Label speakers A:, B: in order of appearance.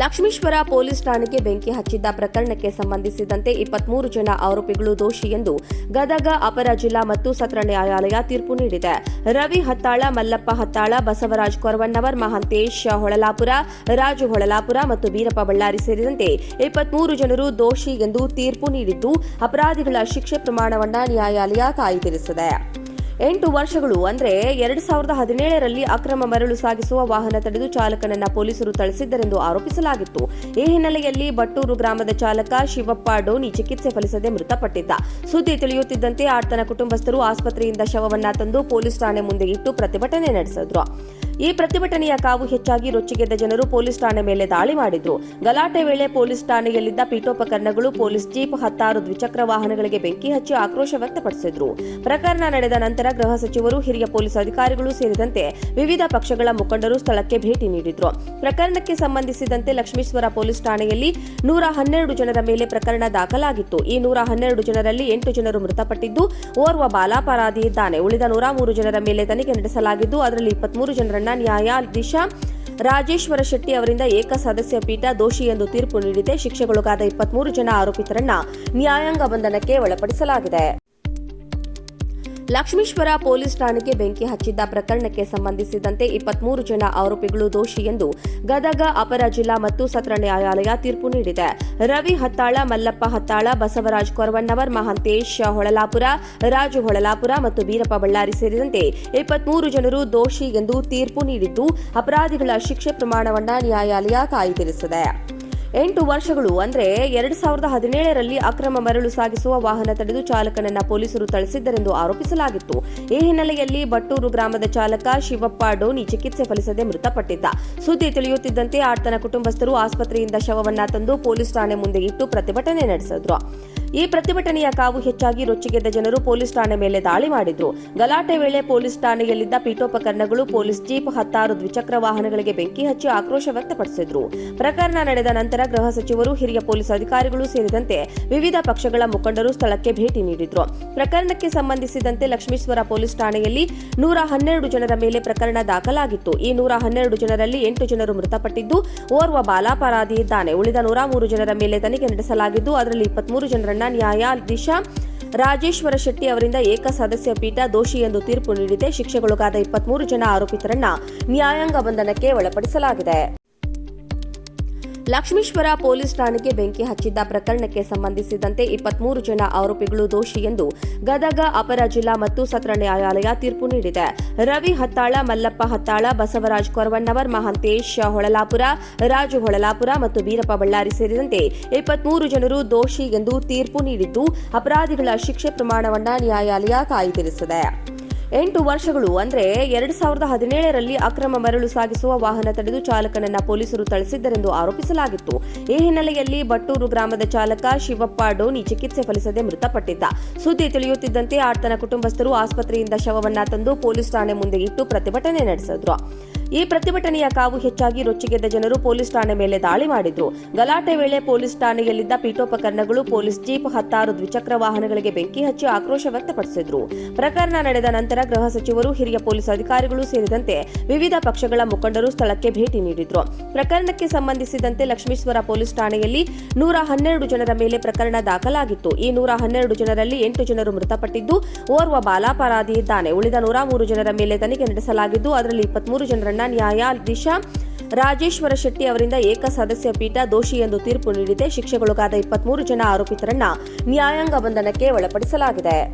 A: Lakshmeshwar police ಠಾಣೆಗೆ ಬೆಂಕಿ ಹಚ್ಚಿದ್ದ ಪ್ರಕರಣಕ್ಕೆ ಸಂಬಂಧಿಸಿದಂತೆ ಇಪ್ಪತ್ಮೂರು ಜನ ಆರೋಪಿಗಳು ದೋಷಿ ಎಂದು ಗದಗ ಅಪರ ಜಿಲ್ಲಾ ಮತ್ತು ಸತ್ರ ನ್ಯಾಯಾಲಯ ತೀರ್ಪು ನೀಡಿದೆ. ರವಿ ಹತ್ತಾಳ, ಮಲ್ಲಪ್ಪ ಹತ್ತಾಳ, ಬಸವರಾಜ್ ಕೊರವಣ್ಣವರ್, ಮಹಾಂತೇಶ್ ಹೊಳಲಾಪುರ, ರಾಜು ಹೊಳಲಾಪುರ ಮತ್ತು ಬೀರಪ್ಪ ಬಳ್ಳಾರಿ ಸೇರಿದಂತೆ ಇಪ್ಪತ್ಮೂರು ಜನರು ದೋಷಿ ಎಂದು ತೀರ್ಪು ನೀಡಿದ್ದು, ಅಪರಾಧಿಗಳ ಶಿಕ್ಷೆ ಪ್ರಮಾಣವನ್ನು ನ್ಯಾಯಾಲಯ ಕಾಯ್ದಿರಿಸಿದೆ. ಎಂಟು ವರ್ಷಗಳು, ಅಂದ್ರೆ ಎರಡ್ ಸಾವಿರದ ಹದಿನೇಳರಲ್ಲಿ ಅಕ್ರಮ ಮರಳು ಸಾಗಿಸುವ ವಾಹನ ತಡೆದು ಚಾಲಕನನ್ನ ಪೊಲೀಸರು ಥಳಿಸಿದ್ದರೆಂದು ಆರೋಪಿಸಲಾಗಿತ್ತು. ಈ ಹಿನ್ನೆಲೆಯಲ್ಲಿ ಬಟ್ಟೂರು ಗ್ರಾಮದ ಚಾಲಕ ಶಿವಪ್ಪ ಡೋನಿ ಚಿಕಿತ್ಸೆ ಫಲಿಸದೆ ಮೃತಪಟ್ಟಿದ್ದ. ಸುದ್ದಿ ತಿಳಿಯುತ್ತಿದ್ದಂತೆ ಆತನ ಕುಟುಂಬಸ್ಥರು ಆಸ್ಪತ್ರೆಯಿಂದ ಶವವನ್ನ ತಂದು ಪೊಲೀಸ್ ಠಾಣೆ ಮುಂದೆ ಇಟ್ಟು ಪ್ರತಿಭಟನೆ ನಡೆಸಿದ್ರು. ಈ ಪ್ರತಿಭಟನೆಯ ಕಾವು ಹೆಚ್ಚಾಗಿ ರೊಚ್ಚಿಗೆದ್ದ ಜನರು ಪೊಲೀಸ್ ಠಾಣೆ ಮೇಲೆ ದಾಳಿ ಮಾಡಿದ್ರು. ಗಲಾಟೆ ವೇಳೆ ಪೊಲೀಸ್ ಠಾಣೆಯಲ್ಲಿದ್ದ ಪೀಠೋಪಕರಣಗಳು ಪೊಲೀಸ್ ಜೀಪ್ ಹತ್ತಾರು ದ್ವಿಚಕ್ರ ವಾಹನಗಳಿಗೆ ಬೆಂಕಿ ಹಚ್ಚಿ ಆಕ್ರೋಶ ವ್ಯಕ್ತಪಡಿಸಿದ್ರು. ಪ್ರಕರಣ ನಡೆದ ನಂತರ ಗೃಹ ಸಚಿವರು, ಹಿರಿಯ ಪೊಲೀಸ್ ಅಧಿಕಾರಿಗಳು ಸೇರಿದಂತೆ ವಿವಿಧ ಪಕ್ಷಗಳ ಮುಖಂಡರು ಸ್ಥಳಕ್ಕೆ ಭೇಟಿ ನೀಡಿದ್ರು. ಪ್ರಕರಣಕ್ಕೆ ಸಂಬಂಧಿಸಿದಂತೆ ಲಕ್ಷ್ಮೀಶ್ವರ ಪೊಲೀಸ್ ಠಾಣೆಯಲ್ಲಿ ನೂರ ಹನ್ನೆರಡು ಜನರ ಮೇಲೆ ಪ್ರಕರಣ ದಾಖಲಾಗಿತ್ತು. ಈ ನೂರ ಹನ್ನೆರಡು ಜನರಲ್ಲಿ ಎಂಟು ಜನರು ಮೃತಪಟ್ಟಿದ್ದು, ಓರ್ವ ಬಾಲಾಪರಾಧಿ ಇದ್ದಾನೆ ಉಳಿದ ನೂರ ಮೂರು ಜನರ ಮೇಲೆ ತನಿಖೆ ನಡೆಸಲಾಗಿದ್ದು, ಅದರಲ್ಲಿ ಇಪ್ಪತ್ಮೂರು ಜನರನ್ನ ನ್ಯಾಯಾಧೀಶ ರಾಜೇಶ್ವರ ಶೆಟ್ಟಿ ಅವರಿಂದ ಏಕ ಸದಸ್ಯ ಪೀಠ ದೋಷಿ ಎಂದು ತೀರ್ಪು ನೀಡಿದೆ. ಶಿಕ್ಷೆಗೊಳಗಾದ ಇಪ್ಪತ್ಮೂರು ಜನ ಆರೋಪಿತರನ್ನ ನ್ಯಾಯಾಂಗ ಬಂಧನಕ್ಕೆ ಒಳಪಡಿಸಲಾಗಿದೆ. ಲಕ್ಷ್ಮೀಶ್ವರ ಪೊಲೀಸ್ ಠಾಣೆಗೆ ಬೆಂಕಿ ಹಚ್ಚಿದ್ದ ಪ್ರಕರಣಕ್ಕೆ ಸಂಬಂಧಿಸಿದಂತೆ ಇಪ್ಪತ್ಮೂರು ಜನ ಆರೋಪಿಗಳು ದೋಷಿ ಎಂದು ಗದಗ ಅಪರ ಜಿಲ್ಲಾ ಮತ್ತು ಸತ್ರ ನ್ಯಾಯಾಲಯ ತೀರ್ಪು ನೀಡಿದೆ. ರವಿ ಹತ್ತಾಳ, ಮಲ್ಲಪ್ಪ ಹತ್ತಾಳ, ಬಸವರಾಜ್ ಕೊರವಣ್ಣವರ್, ಮಹಾಂತೇಶ್ ಹೊಳಲಾಪುರ, ರಾಜು ಹೊಳಲಾಪುರ ಮತ್ತು ಬೀರಪ್ಪ ಬಳ್ಳಾರಿ ಸೇರಿದಂತೆ ಇಪ್ಪತ್ಮೂರು ಜನರು ದೋಷಿ ಎಂದು ತೀರ್ಪು ನೀಡಿದ್ದು, ಅಪರಾಧಿಗಳ ಶಿಕ್ಷೆ ಪ್ರಮಾಣವನ್ನು ನ್ಯಾಯಾಲಯ ಕಾಯ್ದಿರಿಸಿದೆ. ಎಂಟು ವರ್ಷಗಳು ಅಂದರೆ ಎರಡ್ ಸಾವಿರದ ಹದಿನೇಳರಲ್ಲಿ ಅಕ್ರಮ ಮರಳು ಸಾಗಿಸುವ ವಾಹನ ತಡೆದು ಚಾಲಕನನ್ನ ಪೊಲೀಸರು ಥಳಿಸಿದ್ದರೆಂದು ಆರೋಪಿಸಲಾಗಿತ್ತು. ಈ ಹಿನ್ನೆಲೆಯಲ್ಲಿ ಬಟ್ಟೂರು ಗ್ರಾಮದ ಚಾಲಕ ಶಿವಪ್ಪ ಡೋನಿ ಚಿಕಿತ್ಸೆ ಫಲಿಸದೆ ಮೃತಪಟ್ಟಿದ್ದ. ಸುದ್ದಿ ತಿಳಿಯುತ್ತಿದ್ದಂತೆ ಆತನ ಕುಟುಂಬಸ್ಥರು ಆಸ್ಪತ್ರೆಯಿಂದ ಶವವನ್ನ ತಂದು ಪೊಲೀಸ್ ಠಾಣೆ ಮುಂದೆ ಇಟ್ಟು ಪ್ರತಿಭಟನೆ ನಡೆಸಿದ್ರು. ಈ ಪ್ರತಿಭಟನೆಯ ಕಾವು ಹೆಚ್ಚಾಗಿ ರೊಚ್ಚಿಗೆದ್ದ ಜನರು ಪೊಲೀಸ್ ಠಾಣೆ ಮೇಲೆ ದಾಳಿ ಮಾಡಿದ್ರು. ಗಲಾಟೆ ವೇಳೆ ಪೊಲೀಸ್ ಠಾಣೆಯಲ್ಲಿದ್ದ ಪೀಠೋಪಕರಣಗಳು ಪೊಲೀಸ್ ಜೀಪ್, ಹತ್ತಾರು ದ್ವಿಚಕ್ರ ವಾಹನಗಳಿಗೆ ಬೆಂಕಿ ಹಚ್ಚಿ ಆಕ್ರೋಶ ವ್ಯಕ್ತಪಡಿಸಿದ್ರು. ಪ್ರಕರಣ ನಡೆದ ನಂತರ ಗೃಹ ಸಚಿವರು, ಹಿರಿಯ ಪೊಲೀಸ್ ಅಧಿಕಾರಿಗಳು ಸೇರಿದಂತೆ ವಿವಿಧ ಪಕ್ಷಗಳ ಮುಖಂಡರು ಸ್ಥಳಕ್ಕೆ ಭೇಟಿ ನೀಡಿದ್ರು. ಪ್ರಕರಣಕ್ಕೆ ಸಂಬಂಧಿಸಿದಂತೆ ಲಕ್ಷ್ಮೀಶ್ವರ ಪೊಲೀಸ್ ಠಾಣೆಯಲ್ಲಿ ನೂರ ಹನ್ನೆರಡು ಜನರ ಮೇಲೆ ಪ್ರಕರಣ ದಾಖಲಾಗಿತ್ತು. ಈ ನೂರ ಹನ್ನೆರಡು ಜನರಲ್ಲಿ ಎಂಟು ಜನರು ಮೃತಪಟ್ಟಿದ್ದು, ಓರ್ವ ಬಾಲಾಪರಾಧಿ ಇದ್ದಾನೆ ಉಳಿದ ನೂರ ಮೂರು ಜನರ ಮೇಲೆ ತನಿಖೆ ನಡೆಸಲಾಗಿದ್ದು, ಅದರಲ್ಲಿ ಇಪ್ಪತ್ಮೂರು ಜನರನ್ನ ನ್ಯಾಯಾಧೀಶ ರಾಜೇಶ್ವರ ಶೆಟ್ಟಿ ಅವರಿಂದ ಏಕ ಸದಸ್ಯ ಪೀಠ ದೋಷಿ ಎಂದು ತೀರ್ಪು ನೀಡಿದೆ. ಶಿಕ್ಷೆಗೊಳಗಾದ ಇಪ್ಪತ್ಮೂರು ಜನ ಆರೋಪಿತರನ್ನ ನ್ಯಾಯಾಂಗ ಬಂಧನಕ್ಕೆ ಒಳಪಡಿಸಲಾಗಿದೆ. ಲಕ್ಷ್ಮೀಶ್ವರ ಪೊಲೀಸ್ ಠಾಣೆಗೆ ಬೆಂಕಿ ಹಚ್ಚಿದ್ದ ಪ್ರಕರಣಕ್ಕೆ ಸಂಬಂಧಿಸಿದಂತೆ ಇಪ್ಪತ್ಮೂರು ಜನ ಆರೋಪಿಗಳು ದೋಷಿ ಎಂದು ಗದಗ ಅಪರ ಜಿಲ್ಲಾ ಮತ್ತು ಸತ್ರ ನ್ಯಾಯಾಲಯ ತೀರ್ಪು ನೀಡಿದೆ. ರವಿ ಹತ್ತಾಳ, ಮಲ್ಲಪ್ಪ ಹತ್ತಾಳ, ಬಸವರಾಜ್ ಕೊರವಣ್ಣವರ್, ಮಹಾಂತೇಶ್ ಹೊಳಲಾಪುರ, ರಾಜು ಹೊಳಲಾಪುರ ಮತ್ತು ಬೀರಪ್ಪ ಬಳ್ಳಾರಿ ಸೇರಿದಂತೆ ಇಪ್ಪತ್ಮೂರು ಜನರು ದೋಷಿ ಎಂದು ತೀರ್ಪು ನೀಡಿದ್ದು, ಅಪರಾಧಿಗಳ ಶಿಕ್ಷೆ ಪ್ರಮಾಣವನ್ನು ನ್ಯಾಯಾಲಯ ಕಾಯ್ದಿರಿಸಿದೆ. ಎಂಟು ವರ್ಷಗಳು, ಅಂದ್ರೆ ಎರಡ್ ಸಾವಿರದ ಹದಿನೇಳರಲ್ಲಿ ಅಕ್ರಮ ಮರಳು ಸಾಗಿಸುವ ವಾಹನ ತಡೆದು ಚಾಲಕನನ್ನ ಪೊಲೀಸರು ಥಳಿಸಿದ್ದರೆಂದು ಆರೋಪಿಸಲಾಗಿತ್ತು. ಈ ಹಿನ್ನೆಲೆಯಲ್ಲಿ ಬಟ್ಟೂರು ಗ್ರಾಮದ ಚಾಲಕ ಶಿವಪ್ಪ ಡೋನಿ ಚಿಕಿತ್ಸೆ ಫಲಿಸದೆ ಮೃತಪಟ್ಟಿದ್ದ. ಸುದ್ದಿ ತಿಳಿಯುತ್ತಿದ್ದಂತೆ ಆತನ ಕುಟುಂಬಸ್ಥರು ಆಸ್ಪತ್ರೆಯಿಂದ ಶವವನ್ನ ತಂದು ಪೊಲೀಸ್ ಠಾಣೆ ಮುಂದೆ ಇಟ್ಟು ಪ್ರತಿಭಟನೆ ನಡೆಸಿದ್ರು. ಈ ಪ್ರತಿಭಟನೆಯ ಕಾವು ಹೆಚ್ಚಾಗಿ ರೊಚ್ಚಿಗೆದ್ದ ಜನರು ಪೊಲೀಸ್ ಠಾಣೆ ಮೇಲೆ ದಾಳಿ ಮಾಡಿದ್ರು. ಗಲಾಟೆ ವೇಳೆ ಪೊಲೀಸ್ ಠಾಣೆಯಲ್ಲಿದ್ದ ಪೀಠೋಪಕರಣಗಳು, ಪೊಲೀಸ್ ಜೀಪ್, ಹತ್ತಾರು ದ್ವಿಚಕ್ರ ವಾಹನಗಳಿಗೆ ಬೆಂಕಿ ಹಚ್ಚಿ ಆಕ್ರೋಶ ವ್ಯಕ್ತಪಡಿಸಿದ್ರು. ಪ್ರಕರಣ ನಡೆದ ನಂತರ ಗೃಹ ಸಚಿವರು, ಹಿರಿಯ ಪೊಲೀಸ್ ಅಧಿಕಾರಿಗಳು ಸೇರಿದಂತೆ ವಿವಿಧ ಪಕ್ಷಗಳ ಮುಖಂಡರು ಸ್ಥಳಕ್ಕೆ ಭೇಟಿ ನೀಡಿದ್ರು. ಪ್ರಕರಣಕ್ಕೆ ಸಂಬಂಧಿಸಿದಂತೆ ಲಕ್ಷ್ಮೀಶ್ವರ ಪೊಲೀಸ್ ಠಾಣೆಯಲ್ಲಿ ನೂರ ಹನ್ನೆರಡು ಜನರ ಮೇಲೆ ಪ್ರಕರಣ ದಾಖಲಾಗಿತ್ತು. ಈ ನೂರ ಹನ್ನೆರಡು ಜನರಲ್ಲಿ ಎಂಟು ಜನರು ಮೃತಪಟ್ಟಿದ್ದು, ಓರ್ವ ಬಾಲಾಪರಾಧಿ ಇದ್ದಾನೆ ಉಳಿದ ನೂರ ಮೂರು ಜನರ ಮೇಲೆ ತನಿಖೆ ನಡೆಸಲಾಗಿದ್ದು, ಅದರಲ್ಲಿ ಇಪ್ಪತ್ಮೂರು ಜನರನ್ನ ನ್ಯಾಯಾಧೀಶ ರಾಜೇಶ್ವರ ಶೆಟ್ಟಿ ಅವರಿಂದ ಏಕ ಸದಸ್ಯ ಪೀಠ ದೋಷಿ ಎಂದು ತೀರ್ಪು ನೀಡಿದೆ. ಶಿಕ್ಷೆಗೊಳಗಾದ ಇಪ್ಪತ್ಮೂರು ಜನ ಆರೋಪಿತರನ್ನ ನ್ಯಾಯಾಂಗ ಬಂಧನಕ್ಕೆ ಒಳಪಡಿಸಲಾಗಿದೆ.